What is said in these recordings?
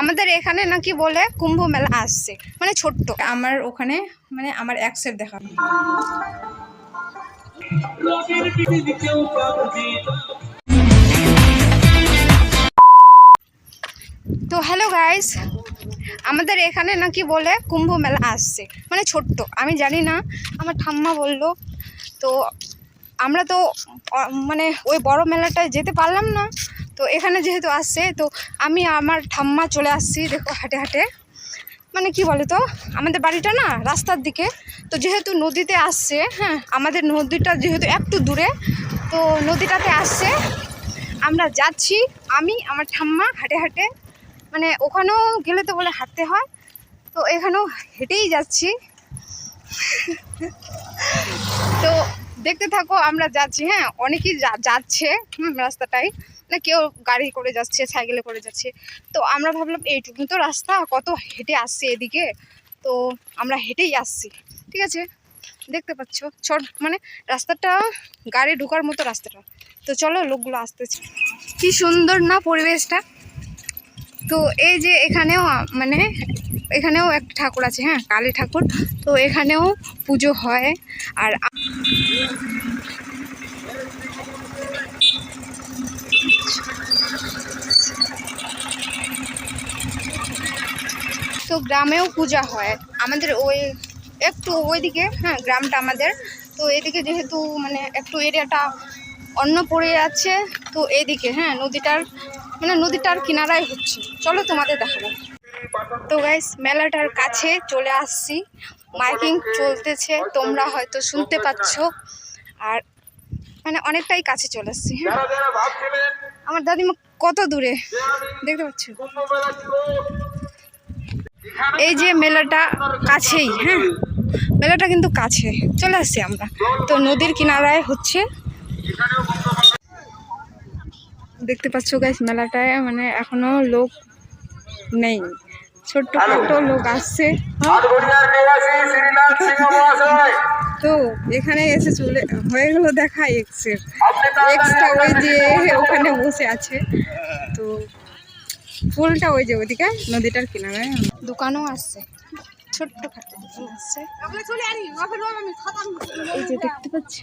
আমাদের এখানে নাকি বলে কুম্ভ মেলা আসছে মানে ছোট্ট। আমার ওখানে মানে আমার এক্সের দেখা তো হ্যালো গাইস আমাদের এখানে নাকি বলে কুম্ভ মেলা আসছে মানে ছোট্ট। আমি জানি না আমার ঠাম্মা বলল। তো আমরা তো মানে ওই বড় মেলাটায় যেতে পারলাম না। তো এখানে যেহেতু আসছে, তো আমি আমার ঠাম্মা চলে আসছি দেখো হাটে হাটে। মানে কি বলে তো আমাদের বাড়িটা না রাস্তার দিকে, তো যেহেতু নদীতে আসছে হ্যাঁ আমাদের নদীটা যেহেতু একটু দূরে, তো নদীটাতে আসছে। আমরা যাচ্ছি, আমি, আমার ঠাম্মা হাটে হাটে মানে ওখানেও গেলে তো বলে হাঁটতে হয়, তো এখানেও হেঁটেই যাচ্ছি। তো দেখতে থাকো, আমরা যাচ্ছি হ্যাঁ অনেকেই যাচ্ছে রাস্তাটাই। না কেউ গাড়ি করে যাচ্ছে, সাইকেলে করে যাচ্ছে। তো আমরা ভাবলাম এইটুকু তো রাস্তা, কত হেঁটে আসছে এদিকে? তো আমরা হেঁটেই আসছি, ঠিক আছে? দেখতে পাচ্ছ ছোট মানে রাস্তাটা গাড়ি ঢোকার মতো রাস্তাটা। তো চলো লোকগুলো আসতেছে। কি সুন্দর না পরিবেশটা। তো এই যে এখানেও মানে এখানেও একটা ঠাকুর আছে হ্যাঁ কালী ঠাকুর। তো এখানেও পুজো হয়। আর তো গ্রামেও পূজা হয়। আমাদের ওই একটু ওইদিকে হ্যাঁ গ্রামটা আমাদের। তো এদিকে যেহেতু মানে একটু এরিয়াটা অন্য পড়ে যাচ্ছে তো এদিকে হ্যাঁ নদীটার মানে নদীটার কিনারায় হচ্ছে। চলো তোমাদের দেখাবো। তো গাইস মেলাটার কাছে চলে আসছি। মাইকিং চলতেছে, তোমরা হয়তো শুনতে পাচ্ছ। আর মানে অনেকটাই কাছে চলে আসছি হ্যাঁ। আমার দাদিমা কত দূরে? দেখতে পাচ্ছ? এই যে মেলাটা কাছেই হ্যাঁ। মেলাটা কিন্তু কাছে। চলে আসছি আমরা। তো নদীর কিনারায় হচ্ছে। দেখতে পাচ্ছ গাইস মেলাটায় মানে এখনও লোক নেই। ছোট্ট ছোট্ট লোক আসছে। তো এখানে এসে চলে, হয়ে গেল দেখা এক্সের। এক্সটা ওই যে ওখানে বসে আছে। তো ফুলটা ওই যে ওইদিকে, নদীটার কিনারে। দোকানও আসছে ছোট্ট দেখতে পাচ্ছ?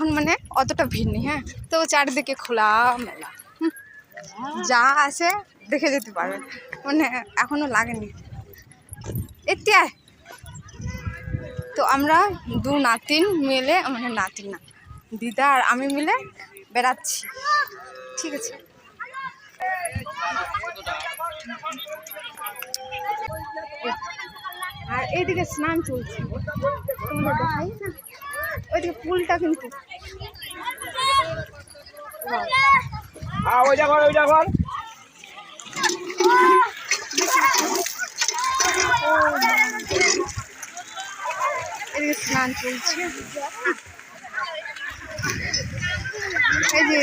এখন মানে অতটা ভিড় নেই হ্যাঁ? তো চারিদিকে খোলা মেলা। যা আছে দেখে যেতে পারবে মানে এখনও লাগেনি। আয়। তো আমরা দু নাতিন মিলে মানে নাতিন না, দিদা আর আমি মিলে বেড়াচ্ছি। ঠিক আছে। আর এইদিকে স্নান চলছে। তোমরা দেখাই না? ওইদিকে পুলটা কিন্তু। Wow. হ্যাঁ ওই জায়গা ওই জায়গা এদিকে স্নান চলছে। এই যে।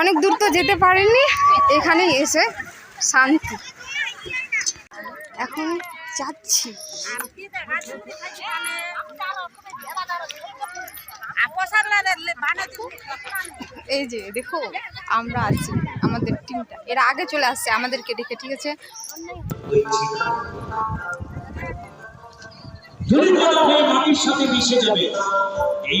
অনেক দূর তো যেতে পারেনি এখানেই এসে শান্তি। এখন যাচ্ছি। এই যে, দেখো, আমরা আছি আমাদের টিমটা এরা আগে চলে আসছে আমাদেরকে দেখে ঠিক আছে? সাথে মিশে যাবে। এই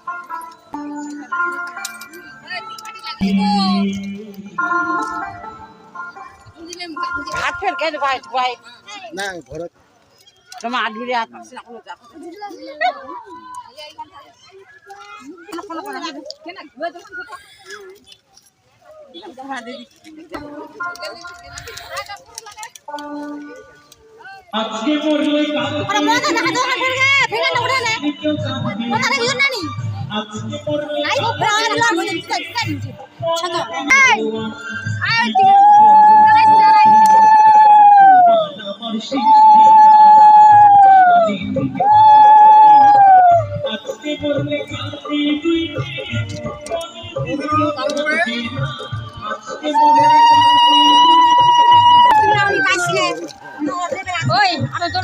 হাত ফের গেছে ভাই ভাই না ঘরে। তোমার হাত ঘুরে হাত আজকে মরলে কালকে কেউ কাঁদবে না। আজকে মরলে আমার শিক্ষা আজকে মরলে কালকে তুই আজকে মরলে ওই আরও তোর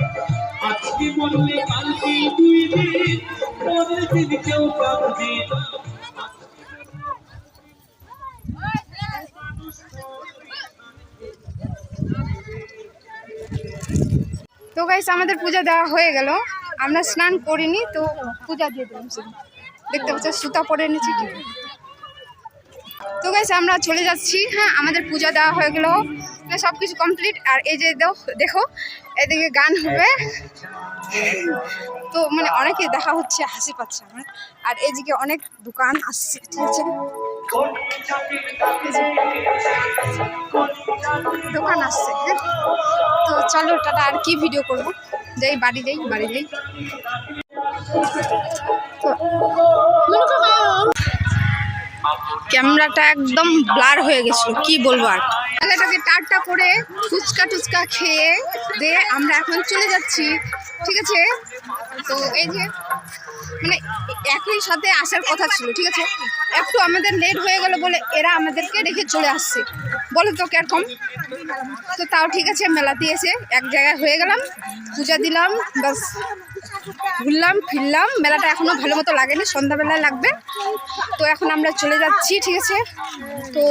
তো গাইস আমাদের পূজা দেওয়া হয়ে গেল। আমরা স্নান করিনি, তো পূজা দিয়ে দিলাম দেখতে পাচ্ছ, সুতা পরে এনেছি কি? তো গাইস আমরা চলে যাচ্ছি। হ্যাঁ আমাদের পূজা দেওয়া হয়ে গেল। সব কিছু কমপ্লিট আর এই যে দেখ- এদিকে গান হবে। তো মানে অনেকে দেখা হচ্ছে, হাসি পাচ্ছে আমার। আর এদিকে অনেক দোকান আসছে, ঠিক আছে? দোকান আসছে হ্যাঁ? তো চলো, টাটা, আর কি ভিডিও করব? যাই বাড়ি যাই বাড়ি যাই ক্যামেরাটা একদম ব্লার হয়ে গেছিল, কি বলব আর। এটাকে টাটা করে ফুচকা টুচকা খেয়ে দিয়ে আমরা এখন চলে যাচ্ছি, ঠিক আছে? তো এই যে মানে একই সাথে আসার কথা ছিল, ঠিক আছে? একটু আমাদের লেট হয়ে গেল বলে এরা আমাদেরকে রেখে চলে আসছে। বলো তো কীরকম? তো তাও ঠিক আছে, মেলাতে এসে এক জায়গায় হয়ে গেলাম, পূজা দিলাম বাস ঘুরলাম, ফিরলাম, মেলাটা এখনও ভালো মতো লাগেনি, সন্ধ্যাবেলায় লাগবে। তো এখন আমরা চলে যাচ্ছি, ঠিক আছে? তো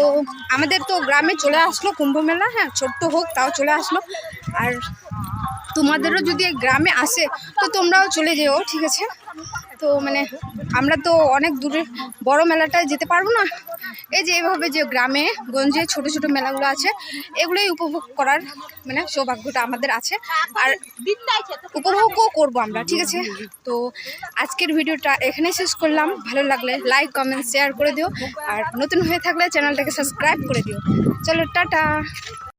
আমাদের তো গ্রামে চলে আসলো কুম্ভ মেলা হ্যাঁ ছোট্ট হোক, তাও চলে আসলো। আর তোমাদেরও যদি গ্রামে আসে, তো তোমরাও চলে যেও, ঠিক আছে? তো মানে আমরা তো অনেক দূরে বড় মেলাটায় যেতে পারব না। এই যে এভাবে যে গ্রামে, গঞ্জে ছোট ছোট মেলাগুলো আছে, এগুলোই উপভোগ করার মানে সৌভাগ্যটা আমাদের আছে। আর উপভোগও করব আমরা, ঠিক আছে? তো আজকের ভিডিওটা এখানে শেষ করলাম। ভালো লাগলে লাইক কমেন্ট শেয়ার করে দিও। আর নতুন হয়ে থাকলে চ্যানেলটাকে সাবস্ক্রাইব করে দিও। চলো, টাটা!